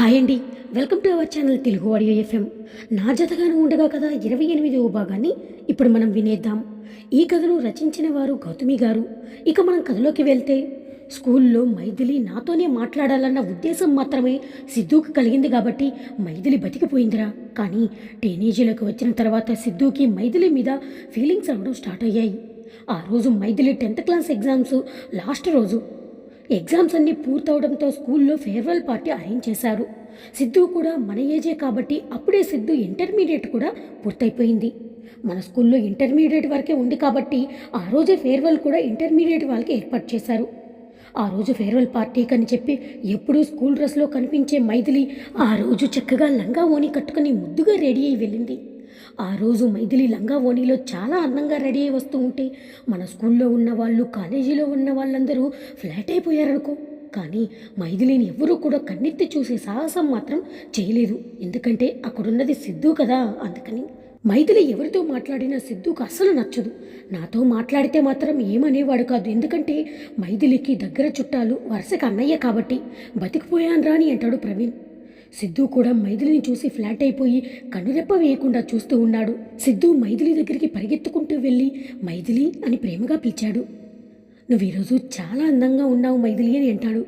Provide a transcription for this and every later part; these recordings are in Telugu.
హాయ్ అండి. Welcome to our channel Telugu audio FM. నా జతగాను ఉండగా కదా ఇరవై ఎనిమిదవ భాగాన్ని ఇప్పుడు మనం వినేద్దాం. ఈ కథను రచించిన వారు గౌతమి గారు. ఇక మనం కథలోకి వెళ్తే స్కూల్లో మైథిలి నాతోనే మాట్లాడాలన్న ఉద్దేశం మాత్రమే సిద్ధూకి కలిగింది కాబట్టి మైథిలి బతికిపోయిందిరా. కానీ టీనేజీలోకి వచ్చిన తర్వాత సిద్ధూకి మైథిలి మీద ఫీలింగ్స్ అవ్వడం స్టార్ట్ అయ్యాయి. ఆ రోజు Maithili tenth class exams last రోజు ఎగ్జామ్స్ అన్నీ పూర్తవడంతో స్కూల్లో ఫేర్వెల్ పార్టీ అరేంజ్ చేశారు. సిద్ధు కూడా మన ఏజే కాబట్టి అప్పుడే సిద్ధు ఇంటర్మీడియట్ కూడా పూర్తయిపోయింది. మన స్కూల్లో ఇంటర్మీడియట్ వరకే ఉంది కాబట్టి ఆ రోజే ఫేర్వెల్ కూడా ఇంటర్మీడియట్ వాళ్ళకి ఏర్పాటు చేశారు. ఆ రోజు ఫేర్వెల్ పార్టీకి అని చెప్పి ఎప్పుడూ స్కూల్ డ్రెస్లో కనిపించే మైథిలి ఆ రోజు చక్కగా లంగా ఓని కట్టుకుని ముద్దుగా రెడీ అయి వెళ్ళింది. ఆ రోజు మైథిలి లంగా ఓణిలో చాలా అందంగా రెడీ అయి వస్తూ ఉంటే మన స్కూల్లో ఉన్న వాళ్ళు కాలేజీలో ఉన్న వాళ్ళందరూ ఫ్లాట్ అయిపోయారనుకో. కానీ మైథిలిని ఎవరూ కూడా కన్నెత్తి చూసే సాహసం మాత్రం చేయలేదు. ఎందుకంటే అక్కడున్నది సిద్ధు కదా అందుకని. మైథిలి ఎవరితో మాట్లాడినా సిద్ధుకు అస్సలు నచ్చదు. నాతో మాట్లాడితే మాత్రం ఏమనేవాడు కాదు. ఎందుకంటే మైథిలికి దగ్గర చుట్టాలు వరుసకి అన్నయ్య కాబట్టి బతికిపోయాను రాని అంటాడు ప్రవీణ్. సిద్ధు కూడా మైథిలిని చూసి ఫ్లాట్ అయిపోయి కనురెప్ప వేయకుండా చూస్తూ ఉన్నాడు. సిద్ధు మైథిలి దగ్గరికి పరిగెత్తుకుంటూ వెళ్ళి మైథిలి అని ప్రేమగా పిలిచాడు. నువ్వు ఈరోజు చాలా అందంగా ఉన్నావు మైథిలి అని అంటాడు.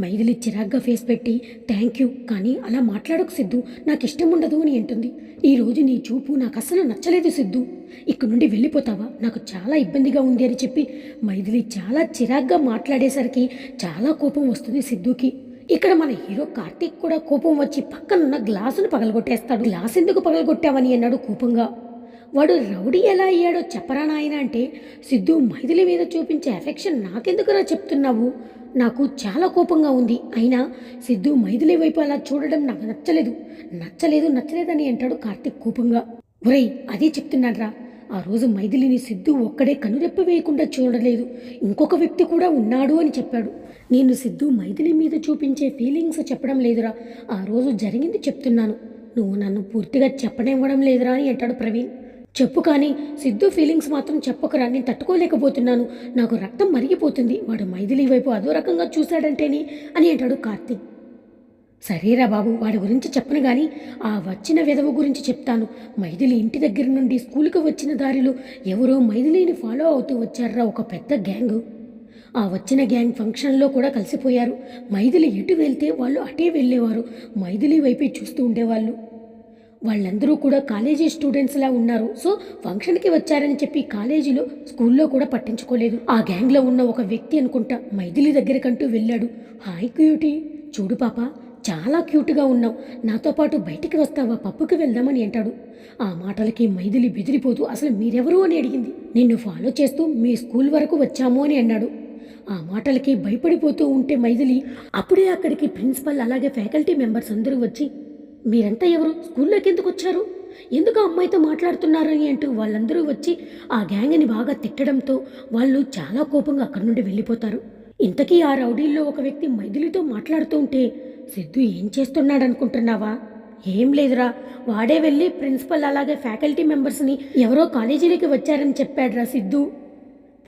మైథిలి చిరాగ్గా ఫేస్ పెట్టి థ్యాంక్ యూ కానీ అలా మాట్లాడకు సిద్ధు నాకు ఇష్టం ఉండదు అని అంటుంది. ఈరోజు నీ చూపు నాకు అస్సలు నచ్చలేదు సిద్ధు. ఇక్కడ నుండి వెళ్ళిపోతావా? నాకు చాలా ఇబ్బందిగా ఉంది అని చెప్పి మైథిలి చాలా చిరాగ్గా మాట్లాడేసరికి చాలా కోపం వస్తుంది సిద్ధుకి. ఇక్కడ మన హీరో కార్తీక్ కూడా కోపం వచ్చి పక్కనున్న గ్లాసును పగలగొట్టేస్తాడు. గ్లాస్ ఎందుకు పగలగొట్టావని అన్నాడు కోపంగా. వాడు రౌడీ ఎలా అయ్యాడో చెప్పరా నాయన అంటే సిద్ధు మైథిలి మీద చూపించే ఎఫెక్షన్ నాకెందుకురా చెప్తున్నావు? నాకు చాలా కోపంగా ఉంది. అయినా సిద్ధు మైథిలి వైపు అలా చూడడం నాకు నచ్చలేదు. నచ్చలేదు నచ్చలేదని అంటాడు కార్తీక్ కోపంగా. ఒరేయ్ అదే చెప్తున్నాడ్రా. ఆ రోజు మైథిలిని సిద్ధు ఒక్కడే కనురెప్ప వేయకుండా చూడలేదు. ఇంకొక వ్యక్తి కూడా ఉన్నాడు అని చెప్పాడు. నేను సిద్ధు మైథిలి మీద చూపించే ఫీలింగ్స్ చెప్పడం లేదురా. ఆ రోజు జరిగింది చెప్తున్నాను. నువ్వు నన్ను పూర్తిగా చెప్పనివ్వడం లేదురా అని అంటాడు ప్రవీణ్. చెప్పు కానీ సిద్ధు ఫీలింగ్స్ మాత్రం చెప్పకురా. నేను తట్టుకోలేకపోతున్నాను. నాకు రక్తం మరిగిపోతుంది. వాడు మైథిలి వైపు అదో రకంగా చూశాడంటేనే అని అంటాడు కార్తీక్. సరేరా బాబు వాడి గురించి చెప్పను గాని ఆ వచ్చిన విధవ గురించి చెప్తాను. మైథిలి ఇంటి దగ్గర నుండి స్కూల్కి వచ్చిన దారిలో ఎవరో మైథిలిని ఫాలో అవుతూ వచ్చారా ఒక పెద్ద గ్యాంగ్. ఆ వచ్చిన గ్యాంగ్ ఫంక్షన్లో కూడా కలిసిపోయారు. మైథిలి ఎటు వెళ్తే వాళ్ళు అటే వెళ్ళేవారు. మైథిలి వైపే చూస్తూ ఉండేవాళ్ళు. వాళ్ళందరూ కూడా కాలేజీ స్టూడెంట్స్లా ఉన్నారు. సో ఫంక్షన్కి వచ్చారని చెప్పి కాలేజీలో స్కూల్లో కూడా పట్టించుకోలేదు. ఆ గ్యాంగ్లో ఉన్న ఒక వ్యక్తి అనుకుంటా మైథిలి దగ్గరకంటూ వెళ్ళాడు. Hi cutie! చూడు పాప చాలా క్యూట్గా ఉన్నావు. నాతో పాటు బయటికి వస్తావా? పప్పుకి వెళ్దామని అంటాడు. ఆ మాటలకి మైథిలి బెదిరిపోతూ అసలు మీరెవరు? అని అడిగింది. నిన్ను ఫాలో చేస్తూ మీ స్కూల్ వరకు వచ్చాము అని అన్నాడు. ఆ మాటలకి భయపడిపోతూ ఉంటే మైథిలి అప్పుడే అక్కడికి ప్రిన్సిపల్ అలాగే ఫ్యాకల్టీ మెంబర్స్ అందరూ వచ్చి మీరంతా ఎవరు? స్కూల్లోకి ఎందుకు వచ్చారు? ఎందుకు ఆ అమ్మాయితో మాట్లాడుతున్నారు? అని అంటూ వాళ్ళందరూ వచ్చి ఆ గ్యాంగ్ని బాగా తిట్టడంతో వాళ్ళు చాలా కోపంగా అక్కడి నుండి వెళ్ళిపోతారు. ఇంతకీ ఆ రౌడీల్లో ఒక వ్యక్తి మైథిలితో మాట్లాడుతూ ఉంటే సిద్ధు ఏం చేస్తున్నాడు అనుకుంటున్నావా ఏం లేదురా. వాడే వెళ్ళి ప్రిన్సిపల్ అలాగే ఫ్యాకల్టీ మెంబర్స్ని ఎవరో కాలేజీలోకి వచ్చారని చెప్పాడురా సిద్ధు.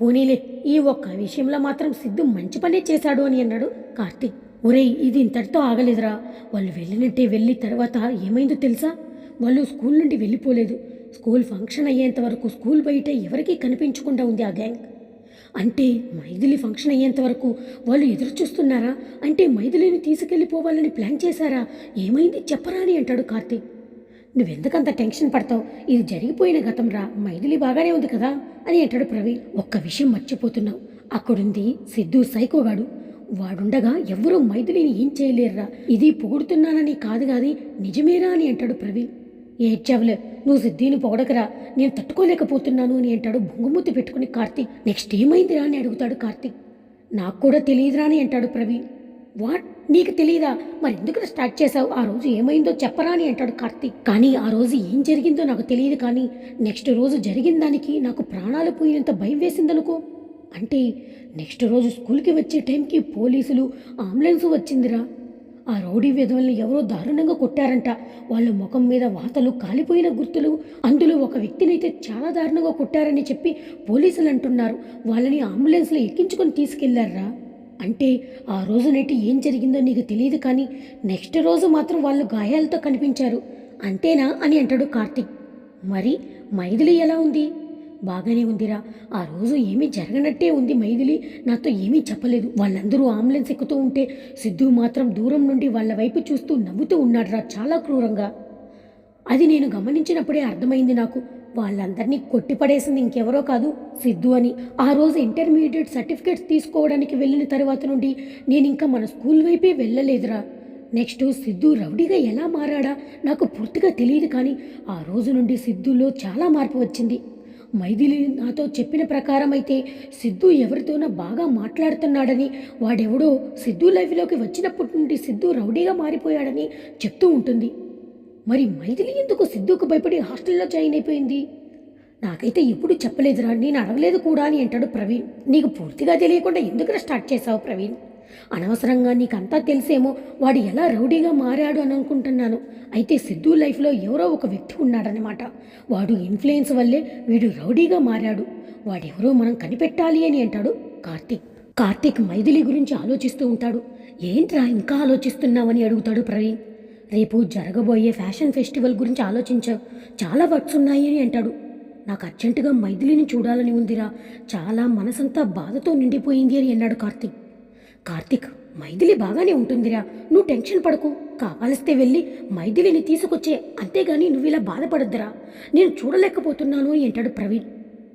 పోనీలే ఈ ఒక్క విషయంలో మాత్రం సిద్ధు మంచి పనే చేశాడు అని అన్నాడు కార్తీక్. ఒరేయ్ ఇది ఇంతటితో ఆగలేదురా. వాళ్ళు వెళ్ళినట్టే వెళ్ళి తర్వాత ఏమైందో తెలుసా? వాళ్ళు స్కూల్ నుండి వెళ్ళిపోలేదు. స్కూల్ ఫంక్షన్ అయ్యేంత వరకు స్కూల్ బయట ఎవరికీ కనిపించకుండా ఉంది ఆ గ్యాంగ్. అంటే మైథిలి ఫంక్షన్ అయ్యేంత వరకు వాళ్ళు ఎదురు చూస్తున్నారా? అంటే మైథిలిని తీసుకెళ్ళిపోవాలని ప్లాన్ చేశారా? ఏమైంది? చెప్పరా అని అంటాడు కార్తీక్. నువ్వెందుకంత టెన్షన్ పడతావు? ఇది జరిగిపోయిన గతం రా. మైథిలి బాగానే ఉంది కదా? అని అంటాడు ప్రవీణ్. ఒక్క విషయం మర్చిపోతున్నావు. అక్కడుంది సిద్ధు సైకోగాడు వాడుండగా ఎవరూ మైథిలిని ఏం చేయలేరురా. ఇది పొగుడుతున్నానని కాదు కాదు నిజమేరా అని అంటాడు ప్రవీణ్. ఏడ్చావులే నువ్వు సిద్ధిని పొగడకరా. నేను తట్టుకోలేకపోతున్నాను అని అంటాడు బొంగుమూతి పెట్టుకుని కార్తీక్ నెక్స్ట్ ఏమైందిరా అని అడుగుతాడు కార్తీక్ నాకు కూడా తెలియదురా అని అంటాడు ప్రవీణ్ వాట్? నీకు తెలియదా మరి ఎందుకు స్టార్ట్ చేశావు? ఆ రోజు ఏమైందో చెప్పరా అని అంటాడు కార్తీక్ కానీ ఆ రోజు ఏం జరిగిందో నాకు తెలియదు కానీ నెక్స్ట్ రోజు జరిగిన దానికి నాకు ప్రాణాలు పోయినంత భయం వేసిందనుకో. అంటే నెక్స్ట్ రోజు స్కూల్కి వచ్చే టైంకి పోలీసులు అంబులెన్స్ వచ్చిందిరా. ఆ రౌడీ విధవల్ని ఎవరో దారుణంగా కొట్టారంట. వాళ్ళ ముఖం మీద వాతలు కాలిపోయిన గుర్తులు అందులో ఒక వ్యక్తినైతే చాలా దారుణంగా కొట్టారని చెప్పి పోలీసులు అంటున్నారు. వాళ్ళని అంబులెన్స్లో ఎక్కించుకొని తీసుకెళ్ళారా? అంటే ఆ రోజు నైట్ ఏం జరిగిందో నీకు తెలియదు కానీ నెక్స్ట్ రోజు మాత్రం వాళ్ళు గాయాలతో కనిపించారు. అంతేనా అని అంటాడు కార్తిక్. మరి మైథిలి ఎలా ఉంది? బాగానే ఉందిరా. ఆ రోజు ఏమీ జరగనట్టే ఉంది మైథిలి. నాతో ఏమీ చెప్పలేదు. వాళ్ళందరూ అంబులెన్స్ ఎక్కుతూ ఉంటే సిద్ధు మాత్రం దూరం నుండి వాళ్ళ వైపు చూస్తూ నవ్వుతూ ఉన్నాడురా చాలా క్రూరంగా. అది నేను గమనించినప్పుడే అర్థమైంది నాకు. వాళ్ళందరినీ కొట్టిపడేసింది ఇంకెవరో కాదు సిద్ధు అని. ఆ రోజు ఇంటర్మీడియట్ సర్టిఫికేట్స్ తీసుకోవడానికి వెళ్ళిన తర్వాత నుండి నేను ఇంకా మన స్కూల్ వైపే వెళ్ళలేదురా. నెక్స్ట్ సిద్ధు రౌడీగా ఎలా మారాడా నాకు పూర్తిగా తెలియదు కానీ ఆ రోజు నుండి సిద్ధులో చాలా మార్పు వచ్చింది. మైథిలి నాతో చెప్పిన ప్రకారం అయితే సిద్ధు ఎవరితోనో బాగా మాట్లాడుతున్నాడని వాడెవడో సిద్ధు లైఫ్లోకి వచ్చినప్పటి నుండి సిద్ధు రౌడీగా మారిపోయాడని చెప్తూ ఉంటుంది. మరి మైథిలి ఎందుకు సిద్ధుకు భయపడి హాస్టల్లో జాయిన్ అయిపోయింది? నాకైతే ఎప్పుడు చెప్పలేదురా నేను అడగలేదు కూడా అని అంటాడు ప్రవీణ్. నీకు పూర్తిగా తెలియకుండా ఎందుకు స్టార్ట్ చేశావు ప్రవీణ్? అనవసరంగా నీకంతా తెలిసేమో వాడు ఎలా రౌడీగా మారాడు అని అనుకుంటున్నాను. అయితే సిద్ధు లైఫ్లో ఎవరో ఒక వ్యక్తి ఉన్నాడనమాట వాడు ఇన్ఫ్లుయెన్స్ వల్లే వీడు రౌడీగా మారాడు. వాడెవరో మనం కనిపెట్టాలి అని అంటాడు కార్తీక్. కార్తీక్ మైథిలి గురించి ఆలోచిస్తూ ఉంటాడు. ఏంట్రా ఇంకా ఆలోచిస్తున్నావని అడుగుతాడు ప్రవీణ్. రేపు జరగబోయే ఫ్యాషన్ ఫెస్టివల్ గురించి ఆలోచించావు చాలా వర్క్స్ ఉన్నాయి అని అంటాడు. నాకు అర్జెంటుగా మైథిలిని చూడాలని ఉందిరా. చాలా మనసంతా బాధతో నిండిపోయింది అని అన్నాడు కార్తీక్. కార్తీక్ మైథిలి బాగానే ఉంటుందిరా. నువ్వు టెన్షన్ పడకు. కావాలిస్తే వెళ్ళి మైథిలిని తీసుకొచ్చే అంతేగాని నువ్వు ఇలా బాధపడద్దురా. నేను చూడలేకపోతున్నాను అంటాడు ప్రవీణ్.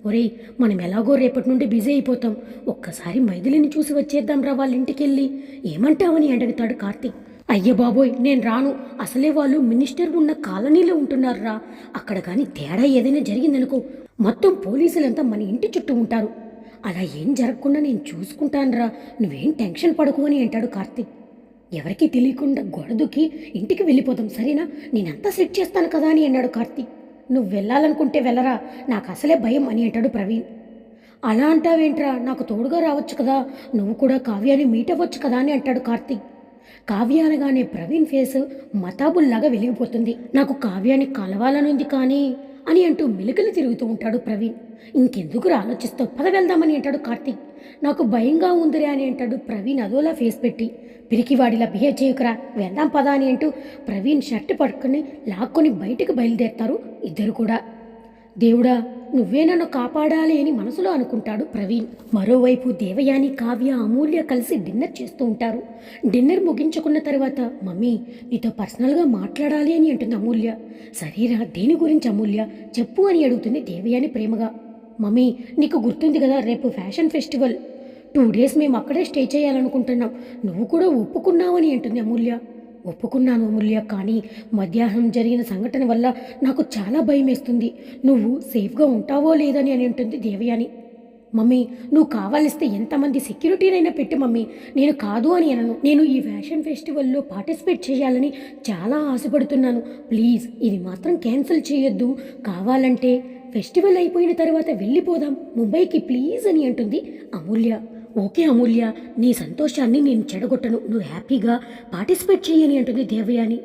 ఒరేయ్ మనం ఎలాగో రేపటి నుండి బిజీ అయిపోతాం. ఒక్కసారి మైథిలిని చూసి వచ్చేద్దాం రా వాళ్ళ ఇంటికి వెళ్ళి ఏమంటావని అడుగుతాడు కార్తీక్. అయ్య బాబోయ్ నేను రాను. అసలే వాళ్ళు మినిస్టర్ ఉన్న కాలనీలో ఉంటున్నారురా. అక్కడ కానీ తేడా ఏదైనా జరిగిందనుకో మొత్తం పోలీసులంతా మన ఇంటి చుట్టూ ఉంటారు. అలా ఏం జరగకుండా నేను చూసుకుంటానురా. నువ్వేం టెన్షన్ పడకు అని అంటాడు కార్తీక్. ఎవరికీ తెలియకుండా గొడదుకి ఇంటికి వెళ్ళిపోదాం సరేనా? నేనంతా సెట్ చేస్తాను కదా అని అన్నాడు కార్తీక్. నువ్వు వెళ్ళాలనుకుంటే వెళ్ళరా? నాకు అసలే భయం అని అంటాడు ప్రవీణ్. అలా అంటావేంట్రా? నాకు తోడుగా రావచ్చు కదా. నువ్వు కూడా కావ్యాన్ని మీట్ అవ్వచ్చు కదా అని అంటాడు కార్తీక్. కావ్య అనగానే ప్రవీణ్ ఫేస్ మతాబుల్లాగా వెలిగిపోతుంది. నాకు కావ్యాన్ని కలవాలనుంది కానీ అని అంటూ మెలికలు తిరుగుతూ ఉంటాడు ప్రవీణ్. ఇంకెందుకు ఆలోచిస్తావు పద వెళ్దామని అంటాడు కార్తీక్. నాకు భయంగా ఉందిరే అని అంటాడు ప్రవీణ్ అదోలా ఫేస్ పెట్టి. పిరికివాడిలా బిహేవ్ చేయకురా. వెళ్దాం పదా అని అంటూ ప్రవీణ్ షర్ట్ పట్టుకుని లాక్కొని బయటకు బయలుదేరుతారు ఇద్దరు కూడా. దేవుడా నువ్వే నన్ను కాపాడాలి అని మనసులో అనుకుంటాడు ప్రవీణ్. మరోవైపు దేవయాని కావ్య అమూల్య కలిసి డిన్నర్ చేస్తూ ఉంటారు. డిన్నర్ ముగించుకున్న తర్వాత మమ్మీ నీతో పర్సనల్గా మాట్లాడాలి అని అంటుంది అమూల్య. సరేరా దేని గురించి అమూల్య? చెప్పు అని అడుగుతుంది దేవయాని ప్రేమగా. మమ్మీ నీకు గుర్తుంది కదా రేపు ఫ్యాషన్ ఫెస్టివల్. టూ డేస్ మేము అక్కడే స్టే చేయాలనుకుంటున్నాం. నువ్వు కూడా ఒప్పుకున్నావని అంటుంది అమూల్య. ఒప్పుకున్నాను అమూల్య కానీ మధ్యాహ్నం జరిగిన సంఘటన వల్ల నాకు చాలా భయం వేస్తుంది నువ్వు సేఫ్గా ఉంటావో లేదని అని అంటుంది దేవయాని. మమ్మీ నువ్వు కావాలిస్తే ఎంతమంది సెక్యూరిటీనైనా పెట్టు మమ్మీ. నేను కాదు అని అనను. నేను ఈ ఫ్యాషన్ ఫెస్టివల్లో పార్టిసిపేట్ చేయాలని చాలా ఆశపడుతున్నాను. ప్లీజ్ ఇది మాత్రం క్యాన్సిల్ చేయొద్దు. కావాలంటే ఫెస్టివల్ అయిపోయిన తర్వాత వెళ్ళిపోదాం. ముంబైకి ప్లీజ్ అని అంటుంది అమూల్య. ఓకే అమూల్య నీ సంతోషాన్ని నేను చెడగొట్టను. నువ్వు హ్యాపీగా పార్టిసిపేట్ చేయని అంటుంది దేవయాని.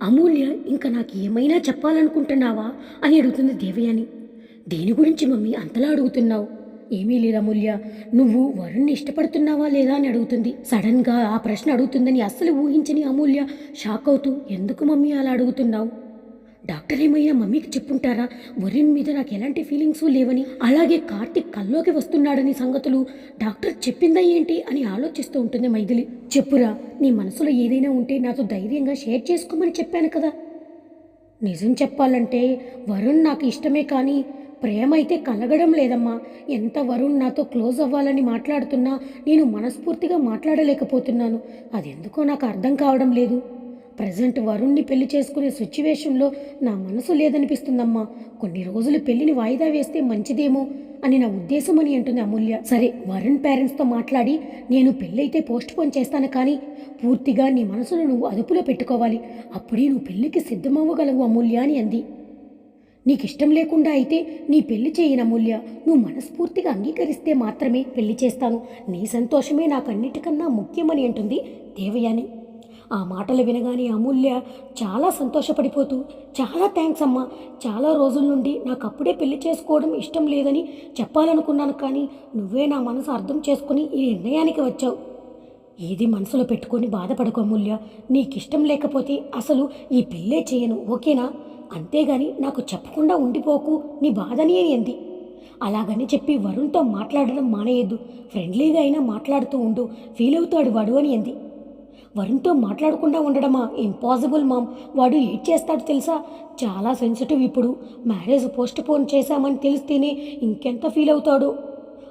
అమూల్య ఇంకా నాకు ఏమైనా చెప్పాలనుకుంటున్నావా? అని అడుగుతుంది దేవయాని. దేని గురించి మమ్మీ అంతలా అడుగుతున్నావు? ఏమీ లేదు అమూల్య. నువ్వు వరుణ్ణి ఇష్టపడుతున్నావా లేదా అని అడుగుతుంది. సడన్గా ఆ ప్రశ్న అడుగుతుందని అస్సలు ఊహించని అమూల్య షాక్ అవుతూ ఎందుకు మమ్మీ అలా అడుగుతున్నావు? డాక్టర్ ఏమైనా మమ్మీకి చెప్పుంటారా? వరుణ్ మీద నాకు ఎలాంటి ఫీలింగ్స్ లేవని. అలాగే కార్తిక్ కల్లోకి వస్తున్నాడని సంగతులు. డాక్టర్ చెప్పిందా ఏంటి అని ఆలోచిస్తూ ఉంటుంది మైథిలి. చెప్పురా నీ మనసులో ఏదైనా ఉంటే నాతో ధైర్యంగా షేర్ చేసుకోమని చెప్పాను కదా. నిజం చెప్పాలంటే వరుణ్ నాకు ఇష్టమే కానీ ప్రేమ అయితే కలగడం లేదమ్మా. ఎంత వరుణ్ నాతో క్లోజ్ అవ్వాలని మాట్లాడుతున్నా నేను మనస్ఫూర్తిగా మాట్లాడలేకపోతున్నాను. అదెందుకో నాకు అర్థం కావడం లేదు. ప్రజెంట్ వరుణ్ణి పెళ్ళి చేసుకునే సిచ్యువేషన్లో నా మనసు లేదనిపిస్తుందమ్మా. కొన్ని రోజులు పెళ్ళిని వాయిదా వేస్తే మంచిదేమో అని నా ఉద్దేశం అని అంటుంది అమూల్య. సరే వరుణ్ పేరెంట్స్తో మాట్లాడి నేను పెళ్ళైతే పోస్ట్ పోన్ చేస్తాను కానీ పూర్తిగా నీ మనసును నువ్వు అదుపులో పెట్టుకోవాలి. అప్పుడే నువ్వు పెళ్ళికి సిద్ధమవ్వగలవు అమూల్య అని అంది. నీకు ఇష్టం లేకుండా అయితే నీ పెళ్ళి చేయని అమూల్య. నువ్వు మనస్ఫూర్తిగా అంగీకరిస్తే మాత్రమే పెళ్ళి చేస్తాను. నీ సంతోషమే నాకు అన్నిటికన్నా ముఖ్యమని అంటుంది దేవయాని. ఆ మాటలు వినగానే అమూల్య చాలా సంతోషపడిపోతూ చాలా థ్యాంక్స్ అమ్మా. చాలా రోజుల నుండి నాకు అప్పుడే పెళ్ళి చేసుకోవడం ఇష్టం లేదని చెప్పాలనుకున్నాను కానీ నువ్వే నా మనసు అర్థం చేసుకుని ఈ నిర్ణయానికి వచ్చావు. ఏది మనసులో పెట్టుకొని బాధపడకు అమూల్య. నీకిష్టం లేకపోతే అసలు ఈ పెళ్ళే చేయను. ఓకేనా? అంతేగాని నాకు చెప్పకుండా ఉండిపోకు. నీ బాధని ఏంది అంది. అలాగని చెప్పి వరుణ్తో మాట్లాడడం మానేయద్దు. ఫ్రెండ్లీగా అయినా మాట్లాడుతూ ఉండు. ఫీల్ అవుతాడు వాడు అని అంది. వరుణ్తో మాట్లాడకుండా ఉండడమా? ఇంపాసిబుల్ మామ్ వాడు ఏడ్ చేస్తాడు తెలుసా? చాలా సెన్సిటివ్ ఇప్పుడు. మ్యారేజ్ పోస్ట్ పోన్ చేశామని తెలిస్తేనే ఇంకెంత ఫీల్ అవుతాడు.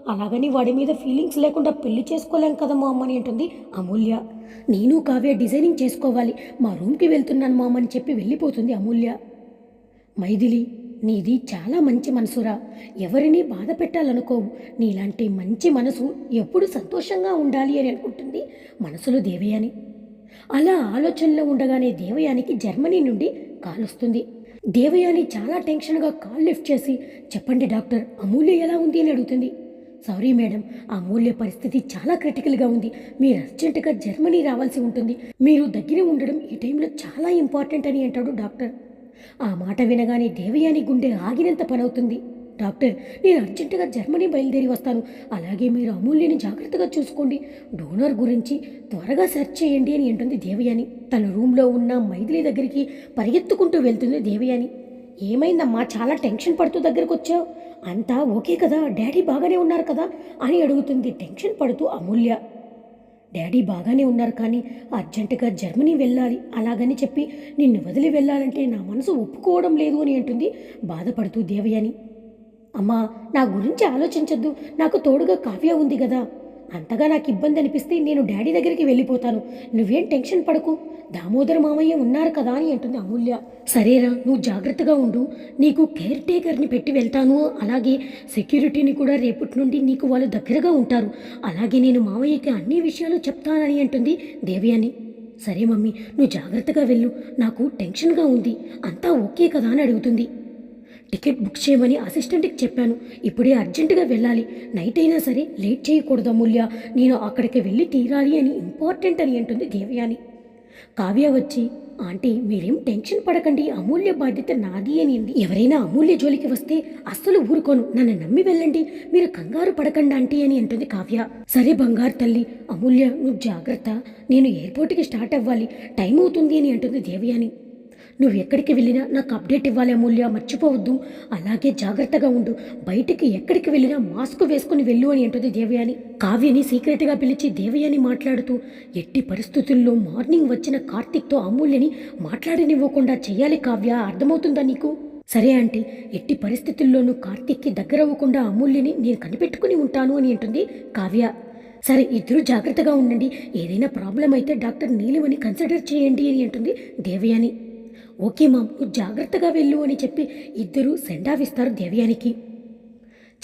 అలాగని వాడి మీద ఫీలింగ్స్ లేకుండా పెళ్ళి చేసుకోలేం కదా మా అమ్మని అంటుంది అమూల్య. నేను కావ్య డిజైనింగ్ చేసుకోవాలి. మా రూమ్కి వెళ్తున్నాను మామని చెప్పి వెళ్ళిపోతుంది అమూల్య. మైథిలి నీది చాలా మంచి మనసురా. ఎవరిని బాధ పెట్టాలనుకోవు. నీలాంటి మంచి మనసు ఎప్పుడు సంతోషంగా ఉండాలి అని అనుకుంటుంది మనసులో దేవయాని. అలా ఆలోచనలో ఉండగానే దేవయానికి జర్మనీ నుండి కాల్ వస్తుంది. దేవయాని చాలా టెన్షన్గా కాల్ లిఫ్ట్ చేసి చెప్పండి డాక్టర్ అమూల్య ఎలా ఉంది? అని అడుగుతుంది. సారీ మేడం అమూల్య పరిస్థితి చాలా క్రిటికల్గా ఉంది. మీరు అర్జెంటుగా జర్మనీ రావాల్సి ఉంటుంది. మీరు దగ్గర ఉండడం ఈ టైంలో చాలా ఇంపార్టెంట్ అని అంటాడు డాక్టర్. ఆ మాట వినగానే దేవయాని గుండె ఆగినంత పనవుతుంది. డాక్టర్ నేను అర్జెంటుగా జర్మనీ బయలుదేరి వస్తాను. అలాగే మీరు అమూల్యని జాగ్రత్తగా చూసుకోండి. డోనర్ గురించి త్వరగా సెర్చ్ చేయండి అని అంటుంది దేవయాని. తన రూమ్లో ఉన్న మైథిలి దగ్గరికి పరిగెత్తుకుంటూ వెళ్తుంది దేవయాని. ఏమైందమ్మా చాలా టెన్షన్ పడుతూ దగ్గరకు వచ్చావు? అంతా ఓకే కదా? డాడీ బాగానే ఉన్నారు కదా? అని అడుగుతుంది టెన్షన్ పడుతూ అమూల్య. డాడీ బాగానే ఉన్నారు కానీ అర్జెంటుగా జర్మనీ వెళ్ళాలి అలాగని చెప్పి నిన్ను వదిలి వెళ్ళాలంటే నా మనసు ఒప్పుకోవడం లేదు అని అంటుంది బాధపడుతూ దేవయాని. అమ్మా నా గురించి ఆలోచించద్దు. నాకు తోడుగా కావ్య ఉంది కదా. అంతగా నాకు ఇబ్బంది అనిపిస్తే నేను డాడీ దగ్గరికి వెళ్ళిపోతాను. నువ్వేం టెన్షన్ పడకు. దామోదర మామయ్య ఉన్నారు కదా అని అంటుంది అమూల్య. సరేరా నువ్వు జాగ్రత్తగా ఉండు. నీకు కేర్ టేకర్ని పెట్టి వెళ్తాను. అలాగే సెక్యూరిటీని కూడా రేపటి నుండి నీకు వాళ్ళు దగ్గరగా ఉంటారు. అలాగే నేను మామయ్యకి అన్ని విషయాలు చెప్తానని అంటుంది దేవయాని. సరే మమ్మీ నువ్వు జాగ్రత్తగా వెళ్ళు. నాకు టెన్షన్గా ఉంది. అంతా ఓకే కదా అని అడుగుతుంది. టికెట్ బుక్ చేయమని అసిస్టెంట్కి చెప్పాను. ఇప్పుడే అర్జెంటుగా వెళ్ళాలి. నైట్ అయినా సరే లేట్ చేయకూడదు అమూల్య. నేను అక్కడికి వెళ్ళి తీరాలి అని ఇంపార్టెంట్ అని అంటుంది దేవయాని. కావ్య వచ్చి ఆంటీ మీరేం టెన్షన్ పడకండి. అమూల్య బాధ్యత నాది అని ఎవరైనా అమూల్య జోలికి వస్తే అస్సలు ఊరుకోను. నన్ను నమ్మి వెళ్ళండి. మీరు కంగారు పడకండి ఆంటీ అని అంటుంది కావ్య. సరే బంగారు తల్లి అమూల్య నువ్వు జాగ్రత్త. నేను ఎయిర్పోర్ట్కి స్టార్ట్ అవ్వాలి. టైం అవుతుంది అని అంటుంది దేవయాని. నువ్వు ఎక్కడికి వెళ్ళినా నాకు అప్డేట్ ఇవ్వాలి అమూల్య మర్చిపోవద్దు. అలాగే జాగ్రత్తగా ఉండు. బయటికి ఎక్కడికి వెళ్ళినా మాస్క్ వేసుకుని వెళ్ళు అని అంటుంది దేవయాని. కావ్యని సీక్రెట్గా పిలిచి దేవయాని మాట్లాడుతూ ఎట్టి పరిస్థితుల్లో మార్నింగ్ వచ్చిన కార్తీక్తో అమూల్యని మాట్లాడనివ్వకుండా చేయాలి కావ్య. అర్థమవుతుందా నీకు? సరే ఆంటీ. ఎట్టి పరిస్థితుల్లోనూ కార్తీక్కి దగ్గరవ్వకుండా అమూల్యని నేను కనిపెట్టుకుని ఉంటాను అని అంటుంది కావ్య. సరే ఇద్దరు జాగ్రత్తగా ఉండండి. ఏదైనా ప్రాబ్లం అయితే డాక్టర్ నీలిమని కన్సిడర్ చేయండి అని అంటుంది దేవయాని. Okay ma'am. జాగ్రత్తగా వెళ్ళు అని చెప్పి ఇద్దరు సెండావిస్తారు ఇస్తారు దేవయానికి.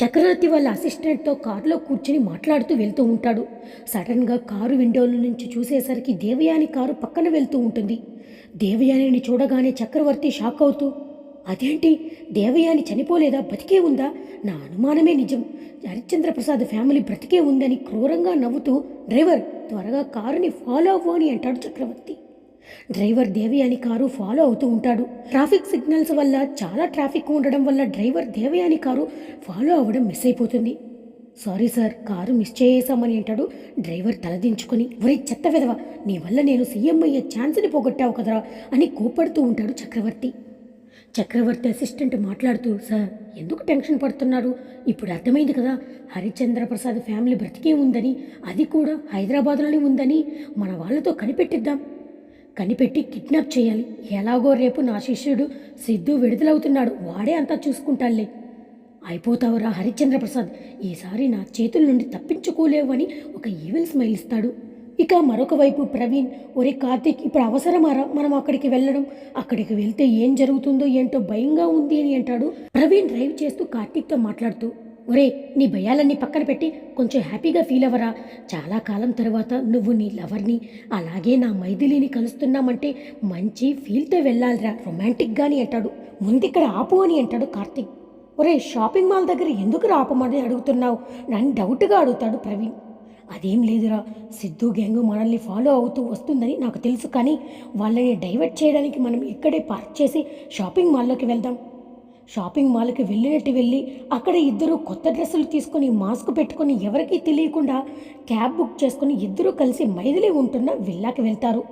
చక్రవర్తి వాళ్ళ అసిస్టెంట్తో కారులో కూర్చుని మాట్లాడుతూ వెళ్తూ ఉంటాడు. సడన్గా కారు విండోల నుంచి చూసేసరికి దేవయాని కారు పక్కన వెళ్తూ ఉంటుంది. దేవయానిని చూడగానే చక్రవర్తి షాక్ అవుతూ అదేంటి? దేవయాని చనిపోలేదా? బతికే ఉందా? నా అనుమానమే నిజం. హరిశ్చంద్ర ప్రసాద్ ఫ్యామిలీ బ్రతికే ఉందని క్రూరంగా నవ్వుతూ డ్రైవర్ త్వరగా కారుని ఫాలో అవ్వు అని అంటాడు Chakravarthi. Driver Devayani car follow అవుతూ ఉంటాడు. ట్రాఫిక్ సిగ్నల్స్ వల్ల చాలా ట్రాఫిక్ ఉండడం వల్ల డ్రైవర్ దేవయాని కారు ఫాలో అవ్వడం మిస్ అయిపోతుంది. సారీ సార్ కారు మిస్ చేసేసామని అంటాడు డ్రైవర్ తలదించుకొని. ఒరే చెత్త విధవ నీ వల్ల నేను సీఎం అయ్యే ఛాన్స్ని పోగొట్టావు కదరా అని కోపడుతూ ఉంటాడు చక్రవర్తి. చక్రవర్తి అసిస్టెంట్ మాట్లాడుతూ సార్ ఎందుకు టెన్షన్ పడుతున్నారు? ఇప్పుడు అర్థమైంది కదా హరిచంద్రప్రసాద్ ఫ్యామిలీ బ్రతికే ఉందని అది కూడా హైదరాబాద్లోనే ఉందని మన వాళ్ళతో కనిపెట్టిద్దాం. కనిపెట్టి కిడ్నాప్ చేయాలి. ఎలాగో రేపు నా శిష్యుడు సిద్ధు విడుదలవుతున్నాడు. వాడే అంతా చూసుకుంటాలే అయిపోతావురా హరిశ్చంద్ర ప్రసాద్ ఈసారి నా చేతుల నుండి తప్పించుకోలేవని ఒక ఈవెల్ స్మైల్ ఇస్తాడు. ఇక మరొక వైపు ప్రవీణ్ ఒరే కార్తీక్ ఇప్పుడు అవసరమారా? మనం అక్కడికి వెళ్ళడం? అక్కడికి వెళ్తే ఏం జరుగుతుందో ఏంటో భయంగా ఉంది అని అంటాడు. ప్రవీణ్ డ్రైవ్ చేస్తూ కార్తీక్తో మాట్లాడుతూ ఒరే నీ భయాలన్నీ పక్కన పెట్టి కొంచెం హ్యాపీగా ఫీల్ అవ్వరా? చాలా కాలం తర్వాత నువ్వు నీ లవర్ని అలాగే నా మైథిలిని కలుస్తున్నామంటే మంచి ఫీల్తో వెళ్ళాలిరా. రొమాంటిక్గాని అంటాడు. ముందిక్కడ ఆపు అని అంటాడు కార్తీక్. ఒరే షాపింగ్ మాల్ దగ్గర ఎందుకు రాపమని అడుగుతున్నావు? నన్ను డౌట్గా అడుగుతాడు ప్రవీణ్. అదేం లేదురా. సిద్ధు గ్యాంగ్ మనల్ని ఫాలో అవుతూ వస్తుందని నాకు తెలుసు కానీ వాళ్ళని డైవర్ట్ చేయడానికి మనం ఇక్కడే పార్క్ చేసి షాపింగ్ మాల్లోకి వెళ్దాం. షాపింగ్ మాల్కి వెళ్ళినట్టు వెళ్ళి అక్కడ ఇద్దరు కొత్త డ్రెస్సులు తీసుకొని మాస్క్ పెట్టుకొని ఎవరికీ తెలియకుండా క్యాబ్ బుక్ చేసుకుని ఇద్దరూ కలిసి మైదిలి ఉంటున్న విల్లాకి వెళ్తారు.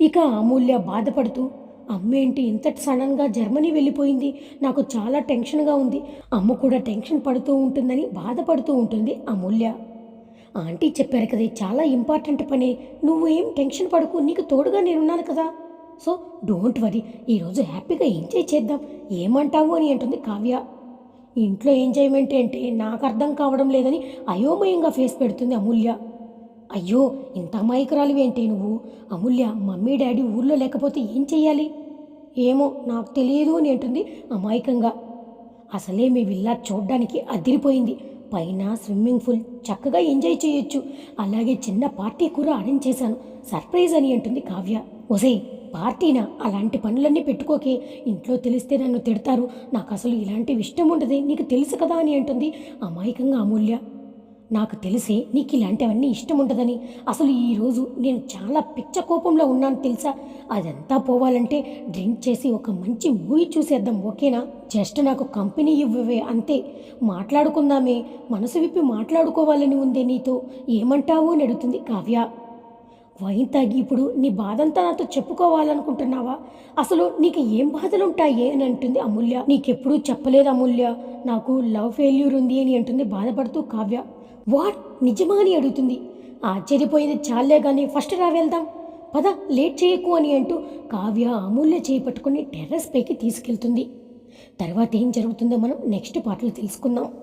ఇక అమూల్య బాధపడుతూ అమ్మేంటి ఇంత సడన్గా జర్మనీ వెళ్ళిపోయింది? నాకు చాలా టెన్షన్గా ఉంది. అమ్మ కూడా టెన్షన్ పడుతూ ఉంటుందని బాధపడుతూ ఉంటుంది అమూల్య. ఆంటీ చెప్పారు కదా చాలా ఇంపార్టెంట్ పని. నువ్వు ఏం టెన్షన్ పడకు నీకు తోడుగా నేనున్నాను కదా. సో డోంట్ వరీ ఈరోజు హ్యాపీగా ఎంజాయ్ చేద్దాం. ఏమంటావు అని అంటుంది కావ్య. ఇంట్లో ఎంజాయ్మెంట్ ఏంటి నాకు అర్థం కావడం లేదని అయోమయంగా ఫేస్ పెడుతుంది అమూల్య. అయ్యో ఇంత అమాయకురాలివేంటి నువ్వు? అమూల్య మమ్మీ డాడీ ఊర్లో లేకపోతే ఏం చెయ్యాలి? ఏమో నాకు తెలియదు అని అంటుంది అమాయకంగా. అసలే మీ విల్లా చూడ్డానికి అదిరిపోయింది. పైన స్విమ్మింగ్ పూల్ చక్కగా ఎంజాయ్ చేయొచ్చు. అలాగే చిన్న పార్టీ కూడా అరేంజ్ చేశాను. సర్ప్రైజ్ అని అంటుంది కావ్య. ఒసేయ్ పార్టీనా? అలాంటి పనులన్నీ పెట్టుకోకి ఇంట్లో తెలిస్తే నన్ను తిడతారు. నాకు అసలు ఇలాంటివి ఇష్టం ఉండదు. నీకు తెలుసు కదా అని అంటుంది అమాయకంగా అమూల్య. నాకు తెలిసే నీకు ఇలాంటివన్నీ ఇష్టం ఉండదని. అసలు ఈరోజు నేను చాలా పిచ్చ కోపంలో ఉన్నాను తెలుసా? అదంతా పోవాలంటే డ్రింక్ చేసి ఒక మంచి మూవీ చూసేద్దాం ఓకేనా? జస్ట్ నాకు కంపెనీ ఇవ్వవే అంతే. మాట్లాడుకుందామే. మనసు విప్పి మాట్లాడుకోవాలని ఉందే నీతో. ఏమంటావు అని అడుగుతుంది కావ్య. వైన్ తాగి ఇప్పుడు నీ బాధంతా నాతో చెప్పుకోవాలనుకుంటున్నావా? అసలు నీకు ఏం బాధలుంటాయి అని అంటుంది అమూల్య. నీకెప్పుడు చెప్పలేదు అమూల్య. నాకు లవ్ ఫెయిల్యూర్ ఉంది అని అంటుంది బాధపడుతూ కావ్య. వాట్? నిజమా అని అడుగుతుంది. ఆశ్చర్యపోయింది చాలే కానీ ఫస్ట్ రా వెళ్దాం. పద లేట్ చేయకు అని అంటూ కావ్య అమూల్య చేయి పట్టుకుని టెర్రస్ పైకి తీసుకెళ్తుంది. తర్వాత ఏం జరుగుతుందో మనం నెక్స్ట్ పాటలు తెలుసుకుందాం.